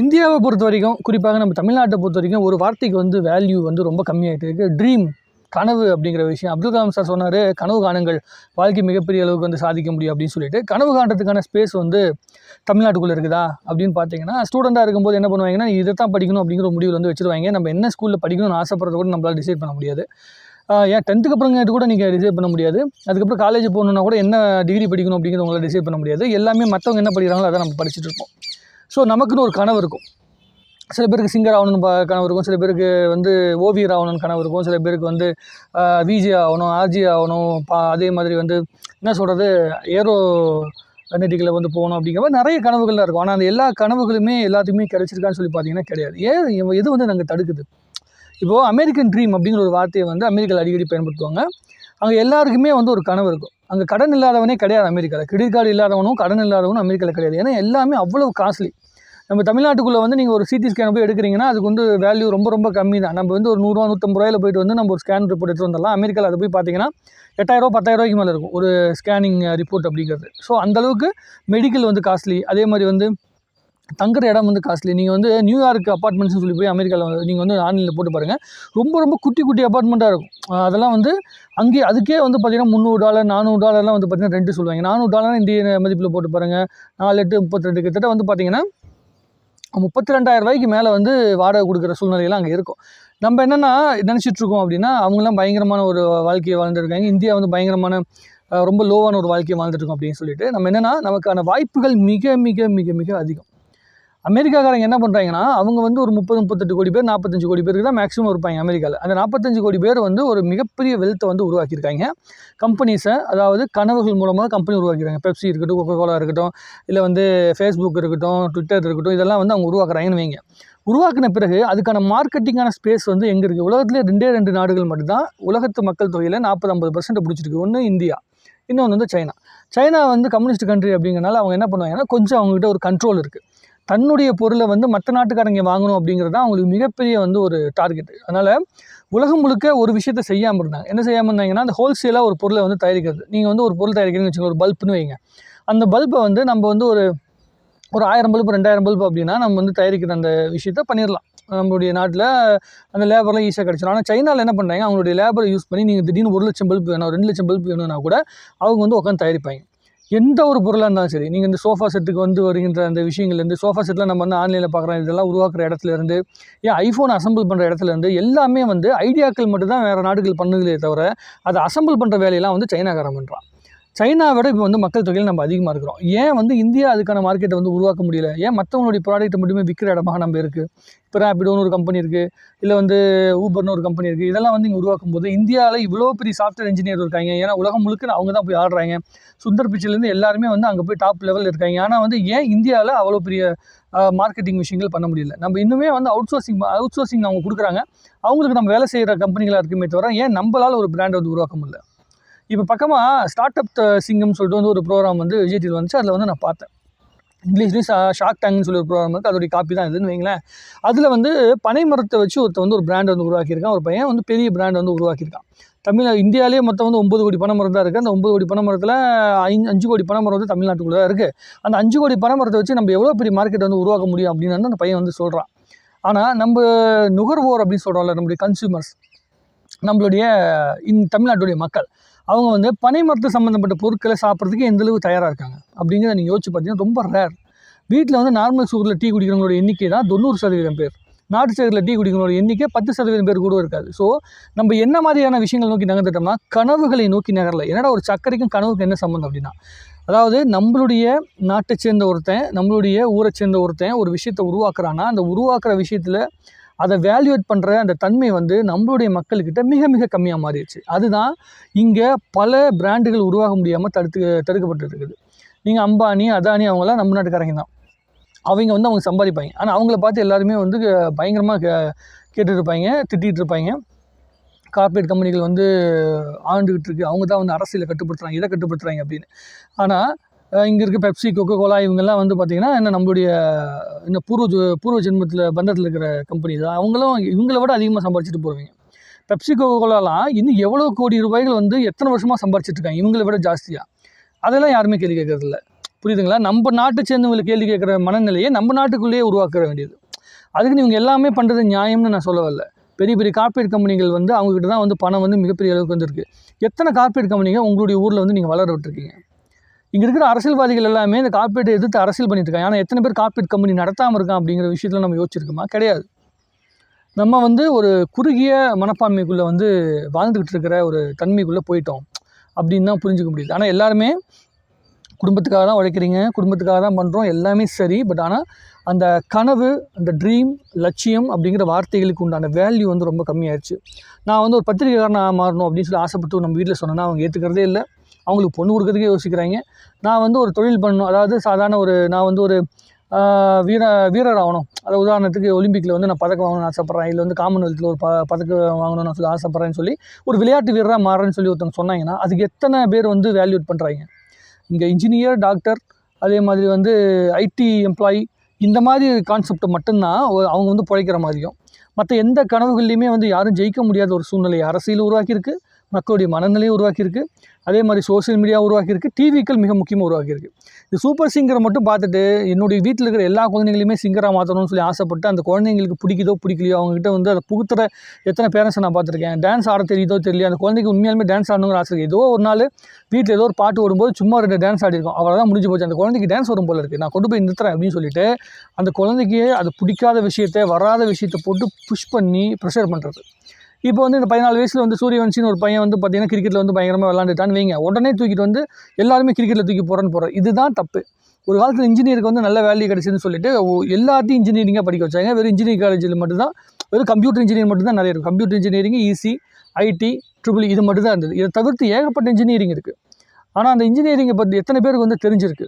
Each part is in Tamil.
இந்தியாவை பொறுத்த வரைக்கும் குறிப்பாக நம்ம தமிழ்நாட்டை பொறுத்த வரைக்கும் ஒரு வார்த்தைக்கு வந்து வேல்யூ வந்து ரொம்ப கம்மியாகிட்டு இருக்குது ட்ரீம் கனவு அப்படிங்கிற விஷயம். அப்துல் கலாம் சார் சொன்னார் கனவு காணுங்கள் வாழ்க்கை மிகப்பெரிய அளவுக்கு வந்து சாதிக்க முடியும் அப்படின்னு சொல்லிட்டு. கனவு காண்றதுக்கான ஸ்பேஸ் வந்து தமிழ்நாட்டுக்குள்ளே இருக்குதா? அப்படின்னு பார்த்தீங்கன்னா ஸ்டூடெண்ட்டாக இருக்கும்போது என்ன பண்ணுவாங்கன்னா இதை தான் படிக்கணும் அப்படிங்கிற முடிவில் வந்து வச்சுருவாங்க. நம்ம என்ன ஸ்கூலில் படிக்கணும்னு ஆசைப்படுறத கூட நம்மளால் டிசைட் பண்ண முடியாது. ஏன் டென்த்துக்கு அப்புறங்கிறது கூட நீங்கள் டிசைட் பண்ண முடியாது. அதுக்கப்புறம் காலேஜ் போகணுன்னா கூட என்ன டிகிரி படிக்கணும் அப்படிங்கிறத உங்களால் டிசைட் பண்ண முடியாது. எல்லாமே மற்றவங்க என்ன படிக்கிறாங்களோ அதை நம்ம படிச்சுட்டு இருப்போம். ஸோ நமக்குன்னு ஒரு கனவு இருக்கும். சில பேருக்கு சிங்கர் ஆகணும்னு கனவு இருக்கும். சில பேருக்கு வந்து ஓவியர் ஆகணும்னு கனவு இருக்கும். சில பேருக்கு வந்து விஜி ஆகணும் ஆர்ஜி ஆகணும் பா அதே மாதிரி வந்து என்ன சொல்கிறது ஏரோ நெட்டிக்கில் வந்து போகணும் அப்படிங்கிற மாதிரி நிறைய கனவுகள்லாம் இருக்கும். ஆனால் அந்த எல்லா கனவுகளுமே எல்லாத்துக்குமே கிடைச்சிருக்கான்னு சொல்லி பார்த்தீங்கன்னா கிடையாது. ஏன் எது வந்து நாங்கள் தடுக்குது? இப்போது அமெரிக்கன் ட்ரீம் அப்படிங்கிற ஒரு வார்த்தையை வந்து அமெரிக்காவில் அடிக்கடி பயன்படுத்துவாங்க. அங்கே எல்லாருக்குமே வந்து ஒரு கனவு இருக்கும். அங்கே கடன் இல்லாதவனே கிடையாது அமெரிக்காவில் கிரெடிட் கார்டு இல்லாதவனும் கடன் இல்லாதவனும் அமெரிக்காவில் கிடையாது. ஏன்னா எல்லாமே அவ்வளோ காஸ்ட்லி நம்ம தமிழ்நாட்டுக்குள்ளே வந்து நீங்கள் ஒரு சிடி ஸ்கேன் போய் எடுக்கிறீங்கன்னா அதுக்கு வந்து வேல்யூ ரொம்ப ரொம்ப கம்மி தான் நம்ம வந்து ஒரு நூறுரூவா நூற்றம்பது ரூபாயில் போயிட்டு வந்து நம்ம ஒரு ஸ்கேன் ரிப்போர்ட் எடுத்து வந்துடலாம். அமெரிக்காவில் அதை போய் பார்த்தீங்கன்னா எட்டாயிரம் பத்தாயிரம் ரூபாய்க்கு மேலே இருக்கும் ஒரு ஸ்கேனிங் ரிப்போர்ட் அப்படிங்கிறது. ஸோ அந்தளவுக்கு மெடிக்கல் வந்து காஸ்ட்லி அதே மாதிரி வந்து தங்குற இடம் வந்து காஸ்ட்லி. நீங்கள் வந்து நியூயார்க் அப்பார்ட்மெண்ட்ஸ்னு சொல்லி போய் அமெரிக்காவில் நீங்கள் வந்து ஆன்லைனில் போட்டு பாருங்கள் ரொம்ப ரொம்ப குட்டி குட்டி அப்பார்ட்மெண்ட்டாக இருக்கும். அதெல்லாம் வந்து அங்கே அதுக்கே வந்து பார்த்தீங்கன்னா முந்நூறு டாலர் நானூறு டாலர்லாம் வந்து பார்த்தீங்கன்னா ரெண்டு சொல்லுவாங்க. நானூறு டாலர் இந்திய மதிப்பில் போட்டு பாருங்கள் நாலு எட்டு முப்பத்தி ரெண்டு கிட்டத்தட்ட வந்து பார்த்திங்கன்னா முப்பத்தி ரெண்டாயிரம் ரூபாய்க்கு மேலே வந்து வாடகை கொடுக்குற சூழ்நிலையெல்லாம் அங்கே இருக்கும். நம்ம என்னென்னா நினச்சிட்டு இருக்கோம் அப்படின்னா அவங்களாம் பயங்கரமான ஒரு வாழ்க்கையை வாழ்ந்துருக்காங்க. இந்தியா வந்து பயங்கரமான ரொம்ப லோவான ஒரு வாழ்க்கையை வாழ்ந்துட்டுருக்கோம் அப்படின்னு சொல்லிட்டு நம்ம என்னென்னா நமக்கான வாய்ப்புகள் மிக மிக மிக மிக அதிகம். அமெரிக்காக்காரங்க என்ன பண்ணுறாங்கன்னா அவங்க வந்து ஒரு முப்பது முப்பத்தெட்டு கோடி பேர் நாற்பத்தஞ்சு கோடி பேருக்கு தான் மேக்ஸிமம் இருப்பாங்க அமெரிக்காவில் அந்த நாற்பத்தஞ்சு கோடி பேர் வந்து ஒரு மிகப்பெரிய வெல்த்தை வந்து உருவாக்கியிருக்காங்க. கம்பெனிஸை அதாவது கனவுகள் மூலமாக கம்பெனி உருவாக்கியிருக்காங்க. பெப்சி இருக்கட்டும் கொக்கோ கோலா இருக்கட்டும் இல்லை வந்து ஃபேஸ்புக் இருக்கட்டும் ட்விட்டர் இருக்கட்டும் இதெல்லாம் வந்து அவங்க உருவாக்குறாங்கன்னு வைங்க. உருவாக்கின பிறகு அதுக்கான மார்க்கெட்டிங்கான ஸ்பேஸ் வந்து எங்கே இருக்குது உலகத்திலே ரெண்டே ரெண்டு நாடுகள் மட்டும்தான். உலகத்து மக்கள் தொகையில் நாற்பது ஐம்பது பர்சன்ட் பிடிச்சிருக்கு. ஒன்று இந்தியா இன்னொன்று வந்து சைனா. சைனா வந்து கம்யூனிஸ்ட் கண்ட்ரி அப்படிங்கிறனால அவங்க என்ன பண்ணுவாங்கன்னா கொஞ்சம் அவங்ககிட்ட ஒரு கண்ட்ரோல் இருக்குது தன்னுடைய பொருளை வந்து மற்ற நாட்டுக்காரங்க வாங்கணும் அப்படிங்கிறது தான் அவங்களுக்கு மிகப்பெரிய வந்து ஒரு டார்கெட் அதனால் உலகம் முழுக்க ஒரு விஷயத்தை செய்யாமல் இருந்தாங்க. என்ன செய்யாமல் இருந்தாங்கன்னா அந்த ஹோல்சேலாக ஒரு பொருளை வந்து தயாரிக்கிறது. நீங்கள் வந்து ஒரு பொருள் தயாரிக்கிறீங்கன்னு வச்சுக்கோங்க ஒரு பல்ப்னு வைங்க. அந்த பல்பை வந்து நம்ம வந்து ஒரு ஒரு ஆயிரம் பல்ப் ரெண்டாயிரம் பல்ப் அப்படின்னா நம்ம வந்து தயாரிக்கிற அந்த விஷயத்த பண்ணிடலாம் நம்மளுடைய நாட்டில் அந்த லேபர்லாம் ஈஸியாக கிடச்சிடும் ஆனால் சைனாவில் என்ன பண்ணுறாங்க அவங்களுடைய லேபரை யூஸ் பண்ணி நீங்கள் திடீர்னு ஒரு லட்சம் பல்பு வேணும் ரெண்டு லட்சம் பல்பு வேணும்னா கூட அவங்க வந்து உட்காந்து தயாரிப்பாங்க. எந்த ஒரு பொருளாக இருந்தாலும் சரி நீங்கள் இந்த சோஃபா செட்டுக்கு வந்து வருகின்ற அந்த விஷயங்கள்லேருந்து சோஃபா செட்டில் நம்ம வந்து ஆன்லைனில் பார்க்குறோம் இதெல்லாம் உருவாக்குற இடத்துல இருந்து ஏன் ஐஃபோன் அசம்பிள் பண்ணுற இடத்துலேருந்து எல்லாமே வந்து ஐடியாக்கள் மட்டும் தான் வேறு நாடுகள் பண்ணுங்களே தவிர அதை அசம்பிள் பண்ணுற வேலையெல்லாம் வந்து சைனாக்காரன் பண்ணுறான் சைனாவை விட இப்போ வந்து மக்கள் தொகையில் நம்ம அதிகமாக இருக்கிறோம். ஏன் வந்து இந்தியா அதுக்கான மார்க்கெட்டை வந்து உருவாக்க முடியல? ஏன் மற்றவங்களுடைய ப்ராடக்ட்டை மட்டுமே விற்கிற இடமாக நம்ம இருக்குது இப்போ ரேபிடோன்னு ஒரு கம்பெனி இருக்குது இல்லை வந்து ஊபர்னு ஒரு கம்பெனி இருக்குது இதெல்லாம் வந்து இங்கே உருவாக்கும் போது இந்தியாவில் இவ்வளோ பெரிய சாஃப்ட்வேர் இன்ஜினியர் இருக்காங்க. ஏன்னா உலகம் முழுக்க அவங்க தான் போய் ஆடுறாங்க. சுந்தர் பிச்சைலேருந்து எல்லாருமே வந்து அங்கே போய் டாப் லெவலில் இருக்காங்க. ஆனால் வந்து ஏன் இந்தியாவில் அவ்வளோ பெரிய மார்க்கெட்டிங் விஷயங்கள் பண்ண முடியல? நம்ம இன்னுமே வந்து அவுட் சோர்சிங் அவுட் சோர்சிங் அவங்க கொடுக்குறாங்க. அவங்களுக்கு நம்ம வேலை செய்கிற கம்பெனிகளாக இருக்குமே தவிர ஏன் நம்மளால் ஒரு பிராண்ட் வந்து உருவாக்க முடியல? இப்போ பக்கமாக ஸ்டார்ட் அப் சிங்கம்னு சொல்லிட்டு வந்து ஒரு ப்ரோக்ராம் வந்து விஜய் டிவியில் வந்துச்சு. அதில் வந்து நான் பார்த்தேன். இங்கிலீஷ்லேயும் ஷா ஷார்க் டேங்க்னு சொல்லி ஒரு ப்ரோக்ராம் இருக்குது அதோடைய காப்பி தான் இதுன்னு வைங்களேன். அதில் வந்து பனை மரத்தை வச்சு ஒருத்த வந்து ஒரு பிராண்ட் வந்து உருவாக்கியிருக்கான். ஒரு பையன் வந்து பெரிய பிராண்ட் வந்து உருவாக்கியிருக்கான். தமிழ் இந்தியாவிலேயே மொத்தம் வந்து ஒம்பது கோடி பனை மரம் தான் இருக்குது அந்த ஒம்பது கோடி பனை மரத்தில் ஐந்து அஞ்சு கோடி பனை மரம் வந்து தமிழ்நாட்டுக்குள்ளே தான் இருக்குது அந்த அஞ்சு கோடி பனை மரத்தை வச்சு நம்ம எவ்வளோ பெரிய மார்க்கெட் வந்து உருவாக்க முடியும் அப்படின்னு வந்து அந்த பையன் வந்து சொல்கிறான் ஆனால் நம்ம நுகர்வோர் அப்படின்னு சொல்கிறோம்ல நம்மளுடைய கன்சியூமர்ஸ் நம்மளுடைய இந் தமிழ்நாட்டுடைய மக்கள் அவங்க வந்து பனை மரத்து சம்மந்தப்பட்ட பொருட்களை சாப்பிட்றதுக்கு எந்தளவு தயாராக இருக்காங்க? அப்படிங்கிறத நீங்கள் யோசிச்சு பார்த்தீங்கன்னா ரொம்ப ரேர் வீட்டில் வந்து நார்மல் சுகரில் டீ குடிக்கிறவங்களோட எண்ணிக்கை தான் தொண்ணூறு சதவீதம் பேர். நாட்டு சக்கரில் டீ குடிக்கிறவங்களோட எண்ணிக்கை பத்து சதவீதம் பேர் கூட இருக்காது. ஸோ நம்ம என்ன மாதிரியான விஷயங்கள் நோக்கி நகர்ந்துட்டோம்னா கனவுகளை நோக்கி நகரல. என்னடா ஒரு சர்க்கரைக்கும் கனவுக்கு என்ன சம்மந்தம் அப்படின்னா அதாவது நம்மளுடைய நாட்டை சேர்ந்த ஒருத்தன் நம்மளுடைய ஊரை சேர்ந்த ஒருத்தன் ஒரு விஷயத்தை உருவாக்குறான்னா அந்த உருவாக்குற விஷயத்தில் அதை வேல்யூட் பண்ணுற அந்த தன்மை வந்து நம்மளுடைய மக்கள்கிட்ட மிக மிக கம்மியாக மாறிடுச்சு. அதுதான் இங்கே பல பிராண்டுகள் உருவாக முடியாமல் தடுத்து தடுக்கப்பட்டு இருக்குது நீங்கள் அம்பானி அதானி அவங்களாம் நம்ம நாட்டுக்காரங்க தான். அவங்க வந்து அவங்க சம்பாதிப்பாங்க. ஆனால் அவங்கள பார்த்து எல்லாருமே வந்து பயங்கரமாக கே கேட்டுட்டு இருப்பாங்க திட்டிகிட்டு இருப்பாங்க கார்ப்பரேட் கம்பெனிகள் வந்து ஆண்டுகிட்டு இருக்கு அவங்க தான் வந்து அரசியலை கட்டுப்படுத்துகிறாங்க இதை கட்டுப்படுத்துகிறாங்க அப்படின்னு. ஆனால் இங்கே இருக்க பெப்சி கொக்கோ கோலா இவங்கெல்லாம் வந்து பார்த்திங்கன்னா என்ன நம்மளுடைய இந்த பூர்வ பூர்வ ஜென்மத்தில் பந்தத்தில் இருக்கிற கம்பெனி தான். அவங்களும் இவங்கள விட அதிகமாக சம்பாரிச்சிட்டு போவீங்க பெப்சி கொக்கோ கோலாலாம் இன்னும் எவ்வளோ கோடி ரூபாய்கள் வந்து எத்தனை வருஷமாக சம்பாரிச்சிட்டு இவங்களை இவங்கள விட ஜாஸ்தியாக அதெல்லாம் யாருமே கேள்வி கேட்கறதில்ல புரியுதுங்களா? நம்ம நாட்டை சேர்ந்தவங்களை கேள்வி கேட்குற மனநிலையை நம்ம நாட்டுக்குள்ளேயே உருவாக்க வேண்டியது. அதுக்கு இவங்க எல்லாமே பண்ணுறது நியாயம்னு நான் சொல்ல வரல பெரிய பெரிய கார்ப்பரேட் கம்பெனிகள் வந்து அவங்ககிட்ட தான் வந்து பணம் வந்து மிகப்பெரிய அளவுக்கு வந்துருக்கு. எத்தனை கார்ப்பரேட் கம்பெனிங்க உங்களுடைய ஊரில் வந்து நீங்கள் வளர விட்டுருக்கீங்க? இங்கே இருக்கிற அரசியல்வாதிகள் எல்லாமே இந்த காப்பீட்டை எதிர்த்து அரசியல் பண்ணிட்டு இருக்காங்க. ஆனால் எத்தனை பேர் காப்பீட் கம்பெனி நடத்தாமல் இருக்கான் அப்படிங்கிற விஷயத்தில் நம்ம யோசிச்சிருக்கோமா? கிடையாது. நம்ம வந்து ஒரு குறுகிய மனப்பான்மைக்குள்ளே வந்து வாழ்ந்துக்கிட்டு இருக்கிற ஒரு தன்மைக்குள்ளே போயிட்டோம் அப்படின்னு தான் புரிஞ்சுக்க முடியுது. ஆனால் எல்லாருமே குடும்பத்துக்காக தான் உழைக்கிறீங்க குடும்பத்துக்காக தான் பண்ணுறோம் எல்லாமே சரி. பட் ஆனால் அந்த கனவு அந்த ட்ரீம் லட்சியம் அப்படிங்கிற வார்த்தைகளுக்கு உண்டான வேல்யூ வந்து ரொம்ப கம்மியாயிருச்சு. நான் வந்து ஒரு பத்திரிகைக்காரனாக மாறணும் அப்படின்னு சொல்லி ஆசைப்பட்டு நம்ம வீட்டில் சொன்னேன்னா அவங்க ஏற்றுக்கிறதே இல்லை. அவங்களுக்கு பொண்ணு கொடுக்கறதுக்கே யோசிக்கிறாங்க. நான் வந்து ஒரு தொழில் பண்ணணும். அதாவது சாதாரண ஒரு நான் வந்து ஒரு வீர வீரர் ஆகணும் அது உதாரணத்துக்கு ஒலிம்பிக்கில் வந்து நான் பதக்கம் வாங்கணும்னு ஆசைப்பட்றேன். இல்லை வந்து காமன்வெல்த்தில் ஒரு ப பதக்கம் வாங்கணும்னு சொல்லி ஆசைப்பட்றேன்னு சொல்லி ஒரு விளையாட்டு வீரராக மாறுறேன்னு சொல்லி ஒருத்தவங்க சொன்னாங்கன்னா அதுக்கு எத்தனை பேர் வந்து வேல்யூட் பண்ணுறாங்க இங்கே இன்ஜினியர் டாக்டர் அதே மாதிரி வந்து ஐடி எம்ப்ளாயி இந்த மாதிரி கான்செப்ட் மட்டும்தான் அவங்க வந்து பிழைக்கிற மாதிரியும். மற்ற எந்த கனவுகள்லையுமே வந்து யாரும் ஜெயிக்க முடியாத ஒரு சூழ்நிலையை அரசியல் உருவாக்கியிருக்கு. மக்களுடைய மனநிலையை உருவாக்கியிருக்கு. அதே மாதிரி சோஷியல் மீடியா உருவாக்கியிருக்கு. டிவிக்கள் மிக முக்கியமாக உருவாக்கியிருக்கு. இந்த சூப்பர் சிங்கரை மட்டும் பார்த்துட்டு என்னுடைய வீட்டில் இருக்கிற எல்லா குழந்தைங்களையுமே சிங்கராக மாற்றணும்னு சொல்லி ஆசைப்பட்டு அந்த குழந்தைங்களுக்கு பிடிக்குதோ பிடிக்கலையோ அவங்ககிட்ட வந்து அதை புகுத்துற எத்தனை பேரண்ட்ஸை நான் பார்த்துருக்கேன். டான்ஸ் ஆட தெரியுதோ தெரியல அந்த குழந்தைக்கு உண்மையாலுமே டான்ஸ் ஆடணுங்கிற ஆசை ஏதோ ஒரு நாள் வீட்டில் ஏதோ ஒரு பாட்டு வரும்போது சும்மா ரெண்டு டான்ஸ் ஆடிருக்கோம். அவ்வளோதான் முடிஞ்சு போச்சு. அந்த குழந்தைக்கு டான்ஸ் வரும் போல இருக்குது நான் கொண்டு போய் நிறுத்துறேன் அப்படின்னு சொல்லிட்டு அந்த குழந்தைக்கு அது பிடிக்காத விஷயத்தை வராத விஷயத்தை போட்டு புஷ் பண்ணி ப்ரெஷர் பண்ணுறது இப்போ வந்து இந்த பதினாலு வயசில் வந்து சூரியவன்சின்னு ஒரு பையன் வந்து பார்த்தீங்கன்னா கிரிக்கெட்டில் வந்து பயங்கரமாக விளாண்டுட்டான்னு வைங்க. உடனே தூக்கிட்டு வந்து எல்லாருமே கிரிக்கெட்டில் தூக்கி போகிறேன்னு போகிறோம் இதுதான் தப்பு. ஒரு காலத்தில் இன்ஜினியருக்கு வந்து நல்ல வேல்யூ கிடச்சிதுன்னு சொல்லிட்டு எல்லாத்தையும் இன்ஜினியரிங்காக படிக்க வச்சாங்க. வெறும் இன்ஜினியரிங் காலேஜில் மட்டும்தான் வெறும் கம்ப்யூட்டர் இன்ஜினியரிங் மட்டும் தான் நிறைய இருக்குது computer engineering EC IT triple இது மட்டும் தான் இருந்தது. இதை தவிர்த்து ஏகப்பட்ட இன்ஜினியரிங் இருக்குது ஆனால் அந்த இன்ஜினியரிங்கை பற்றி எத்தனை பேருக்கு வந்து தெரிஞ்சிருக்கு?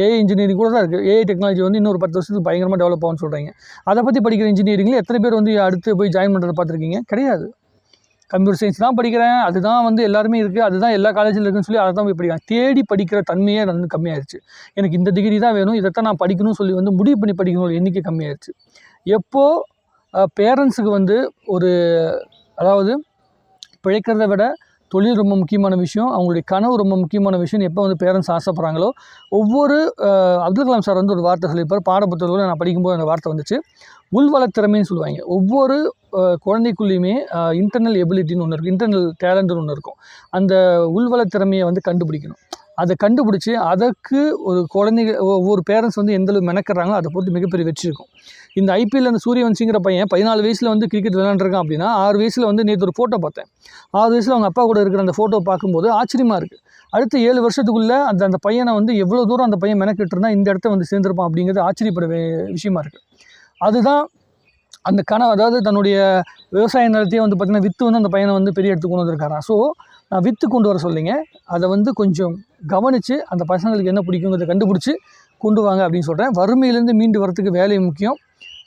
ஏஐ இன்ஜினியரிங் கூட தான் இருக்குது ஏஐ டெக்னாலஜி வந்து இன்னொரு பத்து வருஷத்துக்கு பயங்கரமாக டெவலப் ஆகும்னு சொல்கிறாங்க அதை பற்றி படிக்கிற இன்ஜினியரிங்கில் எத்தனை பேர் வந்து அடுத்து போய் ஜாயின் பண்ணுறதை பார்த்துருக்கீங்க? கிடையாது. கம்ப்யூட்டர் சயின்ஸ் தான் படிக்கிறேன். அதுதான் வந்து எல்லாருமே இருக்குது அதுதான் எல்லா காலேஜில் இருக்குன்னு சொல்லி அதை தான் போய் படிக்கிறேன் தேடி படிக்கிற தன்மையே வந்து கம்மியாயிருச்சு. எனக்கு இந்த டிகிரி தான் வேணும். இதைத்தான் நான் படிக்கணும்னு சொல்லி வந்து முடிவு பண்ணி படிக்கணும் எண்ணிக்கை கம்மியாயிருச்சு. எப்போது பேரண்ட்ஸுக்கு வந்து ஒரு அதாவது பிழைக்கிறத விட தொழில் ரொம்ப முக்கியமான விஷயம். அவங்களுடைய கனவு ரொம்ப முக்கியமான விஷயம். எப்போ வந்து பேரண்ட்ஸ் ஆசைப்பட்றாங்களோ ஒவ்வொரு அப்துல் கலாம் சார் வந்து ஒரு வார்த்தை சொல்லியிருப்பார். பாடப்புத்தகத்தில் நான் படிக்கும்போது அந்த வார்த்தை வந்துச்சு. உள்வளத்திறமைன்னு சொல்லுவாங்க. ஒவ்வொரு குழந்தைக்குள்ளேயுமே இன்டர்னல் எபிலிட்டின்னு ஒன்று இருக்கும். இன்டர்னல் டேலண்ட்னு ஒன்று இருக்கும். அந்த உள்வளத்திறமையை வந்து கண்டுபிடிக்கணும். அதை கண்டுபிடிச்சி அதற்கு ஒரு குழந்தைங்க ஒவ்வொரு பேரண்ட்ஸ் வந்து எந்தளவு மெனக்கிறாங்களோ அதை பொறுத்து மிகப்பெரிய வெற்றி இருக்கும். இந்த ஐபிஎல் அந்த சூரியவன்சிங்கிற பையன் பதினாலு வயசில் வந்து கிரிக்கெட் விளையாண்டுருக்கான் அப்படின்னா ஆறு வயசில் வந்து நேற்று ஒரு ஃபோட்டோ பார்த்தேன். ஆறு வயசில் அவங்க அப்பா கூட இருக்கிற அந்த ஃபோட்டோ பார்க்கும்போது ஆச்சரியமாக இருக்குது அடுத்த ஏழு வருஷத்துக்குள்ளே அந்த அந்த பையனை வந்து எவ்வளோ தூரம் அந்த பையன் மெனக்கிட்டு இருந்தால் இந்த இடத்த வந்து சேர்ந்துருப்பான் அப்படிங்கிறது ஆச்சரியப்பட வே- விஷயமா இருக்குது அதுதான் அந்த கனவு. அதாவது தன்னுடைய விவசாய நிலத்தையே வந்து பார்த்திங்கன்னா விற்று வந்து அந்த பையனை வந்து பெரிய இடத்துக்கு கொண்டு வந்திருக்காராம். ஸோ விற்று கொண்டு வர சொல்லிங்க. அதை வந்து கொஞ்சம் கவனித்து அந்த பசங்களுக்கு என்ன பிடிக்குங்கிறத கண்டுபிடிச்சி கொண்டு வாங்க அப்படின்னு சொல்கிறேன் வறுமையிலேருந்து மீண்டு வரத்துக்கு வேலை முக்கியம்.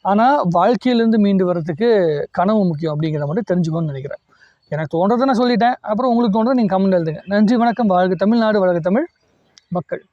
ஆனால் வாழ்க்கையிலேருந்து மீண்டு வரத்துக்கு கனவு முக்கியம் அப்படிங்கிற மாதிரி தெரிஞ்சுக்கணும்னு நினைக்கிறேன். எனக்கு தோன்றதை நான் சொல்லிட்டேன். அப்புறம் உங்களுக்கு தோன்றதை நீங்கள் கமெண்ட் எழுதுங்க. நன்றி வணக்கம். வாழ்க தமிழ்நாடு வழக தமிழ் மக்கள்.